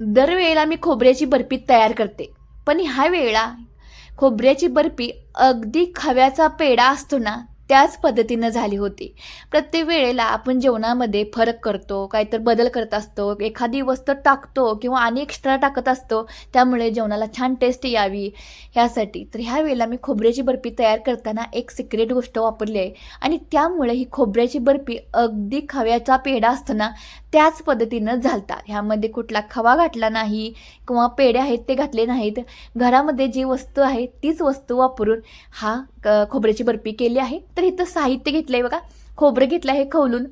दरवेळेला मी खोबऱ्याची बर्फी तयार करते. पण ह्या वेळेला खोबऱ्याची बर्फी अगदी खव्याचा पेढा असतो ना त्याच पद्धतीनं झाली होती. प्रत्येक वेळेला आपण जेवणामध्ये फरक करतो काहीतरी बदल करत असतो एखादी वस्तू टाकतो किंवा आणि एक्स्ट्रा टाकत असतो त्यामुळे जेवणाला छान टेस्ट यावी. ह्यासाठी तर ह्या वेळेला मी खोबऱ्याची बर्फी तयार करताना एक सिक्रेट गोष्ट वापरली आहे. आणि त्यामुळे ही खोबऱ्याची बर्फी अगदी खव्याचा पेढा असताना त्याच पद्धतीनं झालता. ह्यामध्ये कुठला खवा घातला नाही किंवा पेढे आहेत ते घातले नाहीत. घरामध्ये जी वस्तू आहे तीच वस्तू वापरून हा क- खोबऱ्याची बर्फी केली आहे. तर इथं साहित्य घेतलं आहे बघा. खोबरं घेतलं आहे खवलून.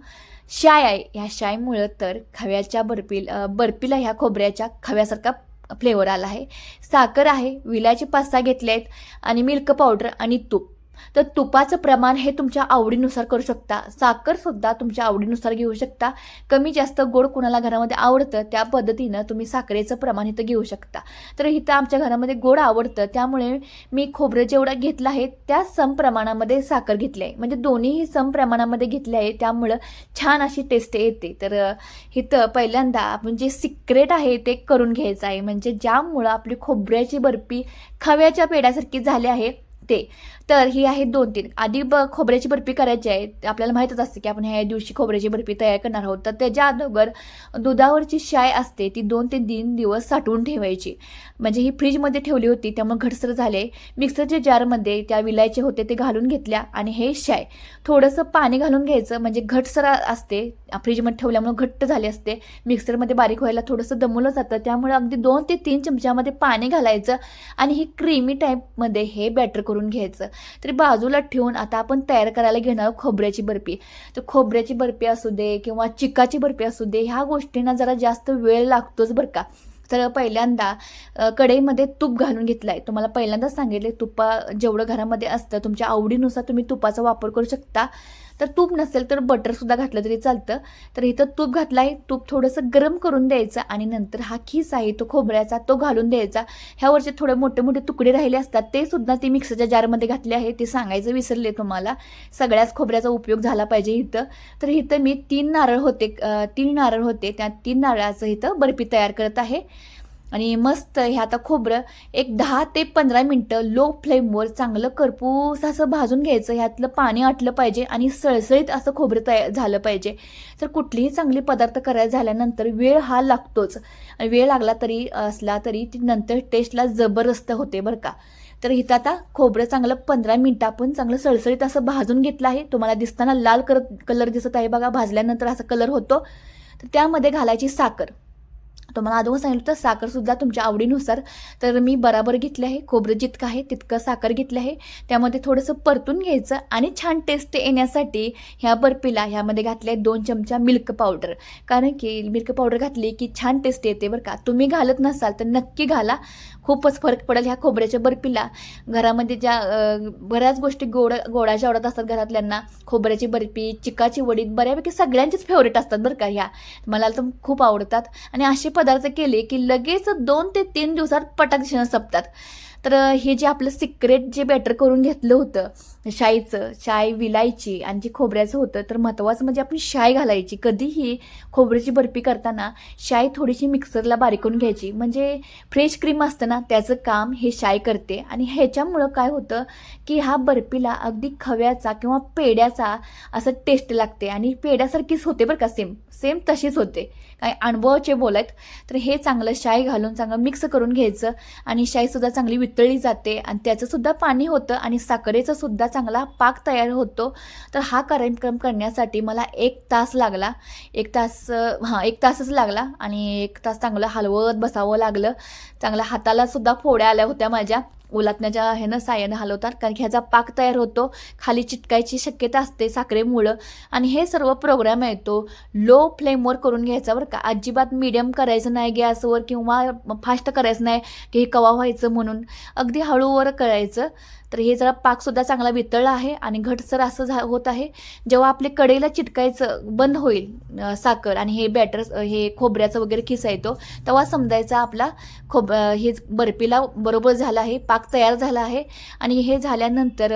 शाय आहे. ह्या शायमुळं तर खव्याच्या बर्फी बर्फीला ह्या खोबऱ्याच्या खव्यासारखा फ्लेवर आला आहे. साखर आहे. विलायचे पास्ता घेतले आहेत आणि मिल्क पावडर आणि तूप. तर तुपाचं प्रमाण हे तुमच्या आवडीनुसार करू शकता. साखरसुद्धा तुमच्या आवडीनुसार घेऊ शकता. कमी जास्त गोड कुणाला घरामध्ये आवडतं त्या पद्धतीनं तुम्ही साखरेचं प्रमाण इथं घेऊ शकता. तर इथं आमच्या घरामध्ये गोड आवडतं त्यामुळे मी खोबरं जेवढं घेतलं आहे त्या सम प्रमाणामध्ये साखर घेतली आहे. म्हणजे दोन्हीही सम प्रमाणामध्ये घेतले आहे त्यामुळं छान अशी टेस्ट येते. तर इथं पहिल्यांदा आपण जे सिक्रेट आहे ते करून घ्यायचं आहे. म्हणजे ज्यामुळं आपली खोबऱ्याची बर्फी खव्याच्या पेड्यासारखी झाली आहे ते. तर ही आहे दोन तीन. आधी ब खोबऱ्याची बर्फी करायची आहे. आपल्याला माहीतच असते की आपण ह्या दिवशी खोबऱ्याची बर्फी तयार करणार आहोत. तर त्याच्या अगोदर दुधावरची शाय असते ती दोन ते तीन दिवस साठवून ठेवायची. म्हणजे ही फ्रीजमध्ये ठेवली होती त्यामुळे घटसर झाले. मिक्सरच्या जारमध्ये त्या विलायचे होते ते घालून घेतल्या आणि हे शाय. थोडंसं पाणी घालून घ्यायचं म्हणजे घटसर असते. फ्रीजमध्ये ठेवल्यामुळे घट्ट झाले असते. मिक्सरमध्ये बारीक व्हायला थोडंसं दमवलं जातं. त्यामुळे अगदी दोन ते तीन चमच्यामध्ये पाणी घालायचं आणि ही क्रीमी टाईपमध्ये हे बॅटर करून घ्यायचं. तरी बाजूला ठेवून आता आपण तयार करायला घेणार खोबऱ्याची बर्फी. तर खोबऱ्याची बर्फी असू दे किंवा चिकाची बर्फी असू दे ह्या गोष्टींना जरा जास्त वेळ लागतोच बरं का. तर पहिल्यांदा कढईमध्ये तूप घालून घेतलं आहे तुम्हाला पहिल्यांदाच सांगितले तुपा जेवढं घरामध्ये असतं तुमच्या आवडीनुसार तुम्ही तुपाचा वापर करू शकता. तर तूप नसेल तर बटरसुद्धा घातलं तरी चालतं. तर इथं तूप घातलं आहे तूप थोडंसं गरम करून द्यायचं आणि नंतर हा खीस आहे तो खोबऱ्याचा तो घालून द्यायचा. ह्यावरचे थोडे मोठे मोठे तुकडे राहिले असतात ते सुद्धा ती मिक्सरच्या जारमध्ये घातले आहे ते सांगायचं विसरले तुम्हाला. सगळ्याच खोबऱ्याचा उपयोग झाला पाहिजे इथं. तर इथं मी तीन नारळ होते तीन नारळ होते त्या तीन नारळाचं इथं बर्फी तयार करत आहे. आणि मस्त हे आता खोबरं एक दहा ते पंधरा मिनटं लो फ्लेमवर चांगलं करपूस असं भाजून घ्यायचं. ह्यातलं पाणी आटलं पाहिजे आणि सळसळीत असं खोबरं तयार झालं पाहिजे. तर कुठलीही चांगली पदार्थ करायला झाल्यानंतर वेळ हा लागतोच. आणि वेळ लागला तरी असला तरी ती नंतर टेस्टला जबरदस्त होते बरं का. तर इथं आता खोबरं चांगलं पंधरा मिनटं आपण चांगलं सळसळीत असं भाजून घेतलं आहे. तुम्हाला दिसताना लाल कर कलर दिसत आहे बघा. भाजल्यानंतर असा कलर होतो. तर त्यामध्ये घालायची साखर. तुम्हाला अगोदर सांगितलं तर साखरसुद्धा तुमच्या आवडीनुसार. तर मी बराबर घेतले आहे खोबरं जितकं आहे तितकं साखर घेतलं आहे. त्यामध्ये थोडंसं परतून घ्यायचं आणि छान टेस्ट येण्यासाठी ह्या बर्फीला ह्यामध्ये घातले आहे दोन चमचा मिल्क पावडर कारण की मिल्क पावडर घातली की छान टेस्ट येते बरं का. तुम्ही घालत नसाल तर नक्की घाला. खूपच फरक पडेल ह्या खोबऱ्याच्या बर्फीला. घरामध्ये ज्या बऱ्याच गोष्टी गोड गोडाच्या आवडत असतात घरातल्यांना. खोबऱ्याची बर्फी चिकाची वडी बऱ्यापैकी सगळ्यांचीच फेवरेट असतात बरं का ह्या. मला तर खूप आवडतात. आणि असे पदार्थ केले की लगेच दोन ते तीन दिवसात पटाक संपतात. तर हे जे आपलं सिक्रेट जे बॅटर करून घेतलं होतं शाईचं शाय विलायची आणि जे खोबऱ्याचं होतं तर महत्त्वाचं म्हणजे आपण शाय घालायची. कधीही खोबऱ्याची बर्फी करताना शाय थोडीशी मिक्सरला बारीक करून घ्यायची. म्हणजे फ्रेश क्रीम असतं ना त्याचं काम हे शाय करते. आणि ह्याच्यामुळं काय होतं की हा बर्फीला अगदी खव्याचा किंवा पेड्याचा असं टेस्ट लागते. आणि पेड्यासारखीच होते बरं का सेम सेम तशीच होते. काय अनुभवाचे बोलायत. तर हे चांगलं शाई घालून चांगलं मिक्स करून घ्यायचं. आणि शाईसुद्धा चांगली वितळली जाते आणि त्याचंसुद्धा पाणी होतं आणि साखरेचा सुद्धा चांगला पाक तयार होतो. तर हा कार्यक्रम करण्यासाठी मला एक तास लागला. एक तास हां एक तासच लागला आणि एक तास चांगलं हलवत बसावं लागलं. चांगल्या हातालासुद्धा फोड्या आल्या होत्या माझ्या. उलाटण्याच्या ह्यानं साह्यानं हलवतात कारण की ह्याचा पाक तयार होतो खाली चिटकायची शक्यता असते साखरेमुळं. आणि हे सर्व प्रोग्राम आहे तो लो फ्लेमवर करून घ्यायचा बरं का. अजिबात मीडियम करायचं नाही गॅसवर किंवा फास्ट करायचं नाही की हे कवा व्हायचं म्हणून. अगदी हळूवर करायचं. तर हे जरा पाकसुद्धा चांगला वितळला आहे आणि घटसर असं झा होत आहे. जेव्हा आपले कडेला चिटकायचं बंद होईल साखर आणि हे बॅटर हे खोबऱ्याचं वगैरे खिसा येतो तेव्हा समजायचा आपला खोब हे बर्फीला बरोबर झालं आहे पाक तयार झाला आहे आणि हे झाल्यानंतर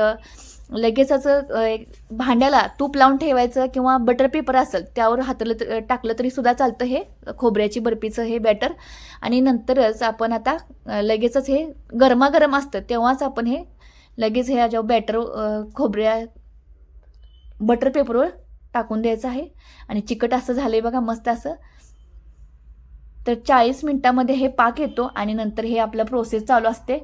लगेचच एक भांड्याला तूप लावून ठेवायचं किंवा बटर पेपर असेल त्यावर हातलं तर टाकलं तरी सुद्धा चालतं हे खोबऱ्याची बर्फीचं हे बॅटर आणि नंतरच आपण आता लगेचच हे गरमागरम असतं तेव्हाच आपण हे लगेच हे जेव्हा बॅटर खोबऱ्या बटर पेपरवर टाकून द्यायचं आहे. आणि चिकट असं झालं आहे बघा मस्त असं. तर चाळीस मिनटामध्ये हे पाक येतो आणि नंतर हे आपलं प्रोसेस चालू असते.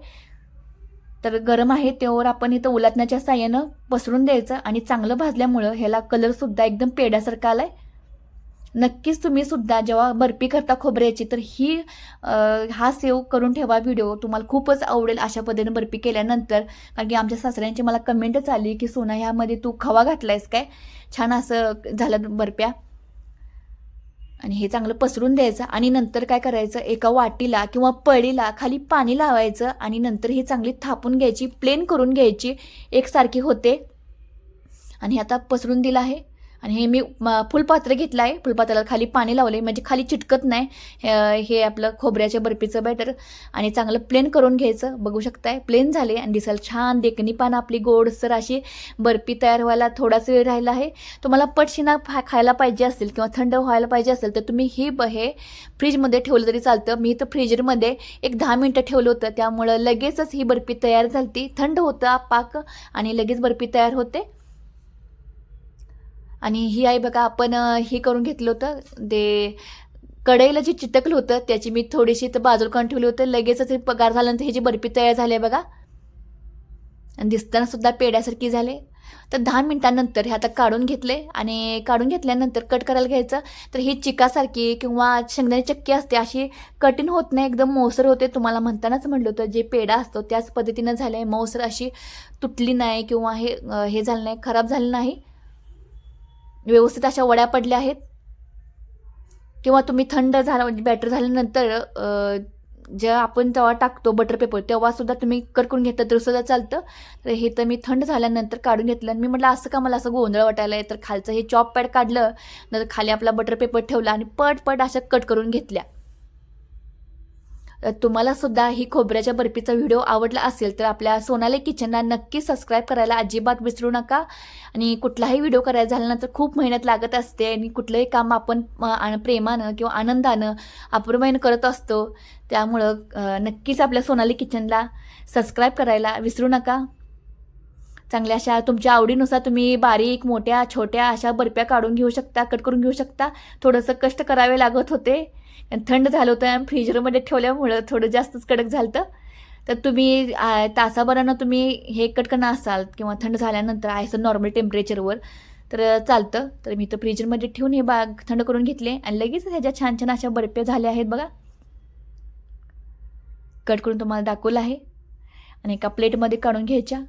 तर गरम आहे त्यावर आपण इथं उलाटण्याच्या साह्यानं पसरून द्यायचं आणि चांगलं भाजल्यामुळं ह्याला कलरसुद्धा एकदम पेड्यासारखा आलाय. नक्कीच तुम्ही सुद्धा जेव्हा बर्फी करता खोबऱ्याची तर ही हा सेव करून ठेवा व्हिडिओ तुम्हाला खूपच आवडेल अशा पद्धतीने बर्फी केल्यानंतर. कारण की आमच्या सासऱ्यांची मला कमेंटच आली की सोना ह्यामध्ये तू खवा घातलायस काय? छान असं झालं बर्फ्या. आणि हे चांगलं पसरून द्यायचं आणि नंतर काय करायचं? एका वाटीला किंवा पळीला खाली पाणी लावायचं आणि नंतर ही चांगली थापून घ्यायची प्लेन करून घ्यायची. एकसारखी होते. आणि आता पसरून दिलं आहे. आणि हे मी फुलपात्र घेतलं आहे फुलपात्राला खाली पाणी लावले म्हणजे खाली चिटकत नाही. हे- आपलं खोबऱ्याच्या बर्फीचं बॅटर आणि चांगलं प्लेन करून घ्यायचं. बघू शकताय प्लेन झाले आणि दिसायला छान देखणी पान आपली गोडसर अशी बर्फी तयार व्हायला थोडाच वेळ राहिला आहे. तुम्हाला पटशिना फा खायला पाहिजे असेल किंवा थंड व्हायला पाहिजे असेल तर तुम्ही ही ब हे फ्रीजमध्ये ठेवलं तरी चालतं. मी तर फ्रीजरमध्ये एक दहा मिनटं ठेवलं होतं. त्यामुळं लगेचच ही बर्फी तयार झाली थंड होतं पाक आणि लगेच बर्फी तयार होते. आणि ही आहे बघा आपण हे करून घेतलं होतं. ते कढईला जे चिटकलं होतं त्याची मी थोडीशी तर बाजूला काढून ठेवली होतं. लगेचच हे पगार झाल्यानंतर ह्याची जी बर्फी तयार झाली आहे बघा. आणि दिसताना सुद्धा पेड्यासारखी झाले. तर दहा मिनिटांनंतर हे आता काढून घेतले. आणि काढून घेतल्यानंतर कट करायला घ्यायचं. तर ही चिकासारखी किंवा शेंगदाणी चक्की असते अशी कठीण होत नाही. एकदम मौसर होते. तुम्हाला म्हणतानाच म्हटलं होतं जे पेढा असतो त्याच पद्धतीनं झालं आहे. मौसर अशी तुटली नाही किंवा हे हे झालं नाही खराब झालं नाही. व्यवस्थित अशा वड्या पडल्या आहेत? किंवा तुम्ही थंड झाला म्हणजे बॅटर झाल्यानंतर जेव्हा आपण तेव्हा टाकतो बटर पेपर तेव्हासुद्धा तुम्ही कट करून घेतलं तर सुद्धा चालतं. तर हे तर मी थंड झाल्यानंतर काढून घेतलं. आणि मी म्हटलं असं का मला असं गोंधळ वाटायला आहे तर खालचं हे चॉप पॅड काढलं नंतर खाली आपला बटर पेपर ठेवला आणि पट पट अशा कट करून घेतल्या. तुम्हाला सुद्धा ही खोबऱ्याच्या बर्फीचा व्हिडिओ आवडला असेल तर आपल्या सोनाली किचनला नक्की सबस्क्राईब करायला अजिबात विसरू नका. आणि कुठलाही व्हिडिओ करायचा झाल्यानंतर खूप मेहनत लागत असते आणि कुठलंही काम आपण आ- प्रेमानं किंवा आनंदानं अपूर्वाईनं करत असतो. त्यामुळं नक्कीच आपल्या सोनाली किचनला सबस्क्राईब करायला विसरू नका. चांगल्या अशा तुमच्या आवडीनुसार तुम्ही बारीक मोठ्या छोट्या अशा बर्फ्या काढून घेऊ शकता कट करून घेऊ शकता. थोडंसं कष्ट करावे लागत होते. आणि थंड झालं होतं आणि फ्रीजरमध्ये ठेवल्यामुळं थोडं जास्तच कडक झालं तर तुम्ही तासाभरानं तुम्ही हे कट करणं असाल किंवा थंड झाल्यानंतर आहे नॉर्मल टेम्परेचरवर तर चालतं. तर मी तर फ्रीजरमध्ये ठेवून हे बाग थंड करून घेतले आणि लगेच ह्याच्या छान छान अशा बर्फ्या झाल्या आहेत बघा. कट करून तुम्हाला दाखवलं आहे. आणि एका प्लेटमध्ये काढून घ्यायच्या.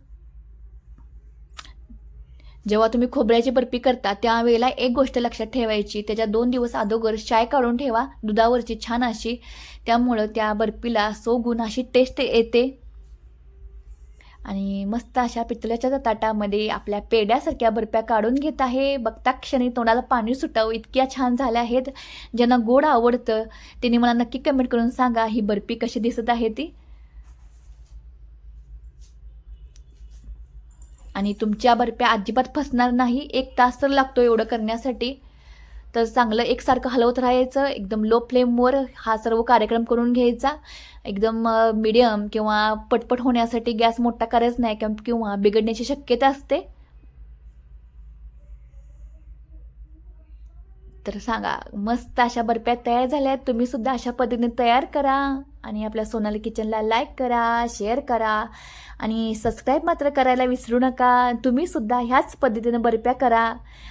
जेव्हा तुम्ही खोबऱ्याची बर्फी करता त्यावेळेला एक गोष्ट लक्षात ठेवायची. त्याच्या दोन दिवस अगोदर चाय काढून ठेवा. दुधावरची छान अशी. त्यामुळं त्या बर्फीला सो गुण अशी टेस्ट येते. आणि मस्त अशा पितळ्याच्या ताटामध्ये आपल्या पेड्यासारख्या बर्फ्या काढून घेत आहे. बघता क्षणी तोंडाला पाणी सुटावं. इतक्या छान झाल्या आहेत. ज्यांना गोड आवडतं त्यांनी मला नक्की कमेंट करून सांगा ही बर्फी कशी दिसत आहे ती. आणि तुमच्या बर्फ्या अजिबात फसणार नाही. एक तास तर लागतो एवढं करण्यासाठी. तर चांगलं एकसारखं हलवत राहायचं. एकदम लो फ्लेमवर हा सर्व कार्यक्रम करून घ्यायचा. एकदम मिडियम किंवा पटपट होण्यासाठी गॅस मोठा करायचा नाही किंवा- किंवा बिघडण्याची शक्यता असते. तर सांगा मस्त अशा बर्फ्या तयार झाल्या आहेत. तुम्ही सुद्धा अशा पद्धतीने तयार करा आणि आपल्या सोनाली किचनला लाईक करा शेअर करा आणि सबस्क्राईब मात्र करायला विसरू नका. तुम्ही सुद्धा ह्याच पद्धतीनं बर्फ्या करा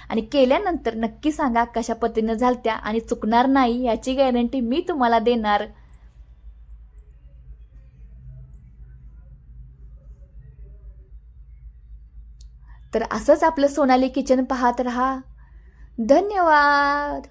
आणि केल्यानंतर नक्की सांगा कशा पद्धतीनं झालत्या आणि चुकणार नाही याची गॅरंटी मी तुम्हाला देणार. तर असंच आपलं सोनाली किचन पाहत राहा. धन्यवाद.